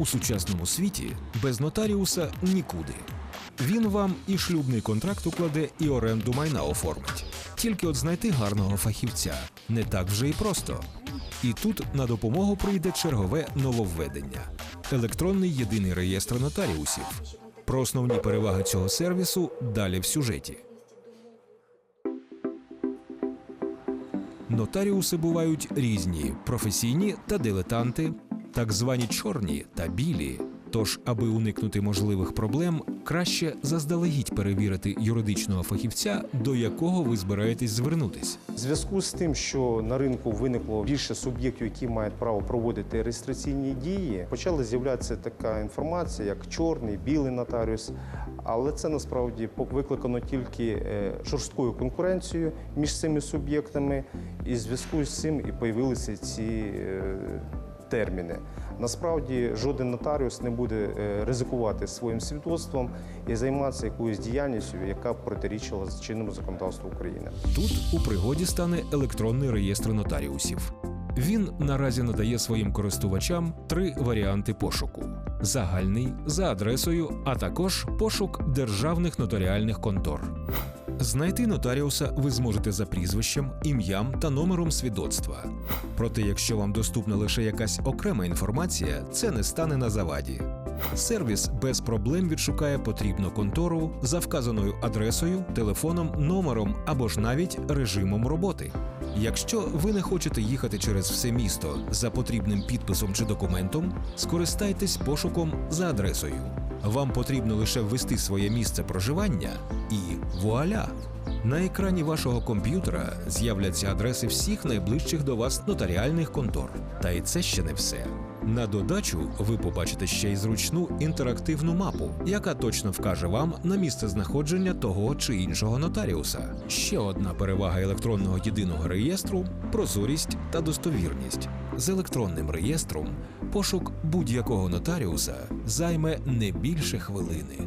У сучасному світі без нотаріуса нікуди. Він вам і шлюбний контракт укладе, і оренду майна оформить. Тільки от знайти гарного фахівця не так вже і просто. І тут на допомогу прийде чергове нововведення електронний єдиний реєстр нотаріусів. Про основні переваги цього сервісу далі в сюжеті. Нотаріуси бувають різні: професійні та дилетанти, так звані чорні та білі. Тож, аби уникнути можливих проблем, краще заздалегідь перевірити юридичного фахівця, до якого ви збираєтесь звернутись. В зв'язку з тим, що на ринку виникло більше суб'єктів, які мають право проводити реєстраційні дії, почала з'являтися така інформація, як чорний, білий нотаріус. Але це насправді викликано тільки е, жорсткою конкуренцією між цими суб'єктами, і в зв'язку з цим і появилися ці е, терміни. Насправді жоден нотаріус не буде е, ризикувати своїм свідоцтвом і займатися якоюсь діяльністю, яка б протирічила чинному законодавству України. Тут у пригоді стане електронний реєстр нотаріусів. Він наразі надає своїм користувачам три варіанти пошуку: загальний за адресою, а також пошук державних нотаріальних контор. Знайти нотаріуса ви зможете за прізвищем, ім'ям та номером свідоцтва. Проте, якщо вам доступна лише якась окрема інформація, це не стане на заваді. Сервіс без проблем відшукає потрібну контору за вказаною адресою, телефоном, номером або ж навіть режимом роботи. Якщо ви не хочете їхати через все місто за потрібним підписом чи документом, скористайтесь пошуком за адресою. Вам потрібно лише ввести своє місце проживання і вуаля! На екрані вашого комп'ютера з'являться адреси всіх найближчих до вас нотаріальних контор. Та і це ще не все. На додачу ви побачите ще й зручну інтерактивну мапу, яка точно вкаже вам на місце знаходження того чи іншого нотаріуса. Ще одна перевага електронного єдиного реєстру прозорість та достовірність. З електронним реєстром пошук будь-якого нотаріуса займе не більше хвилини.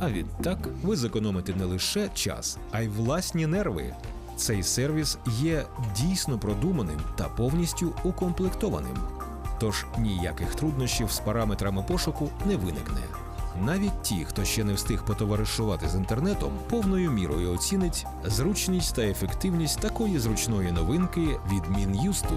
А відтак ви зекономите не лише час, а й власні нерви. Цей сервіс є дійсно продуманим та повністю укомплектованим. Тож ніяких труднощів з параметрами пошуку не виникне. Навіть ті, хто ще не встиг потоваришувати з інтернетом, повною мірою оцінить зручність та ефективність такої зручної новинки від Мін'юсту.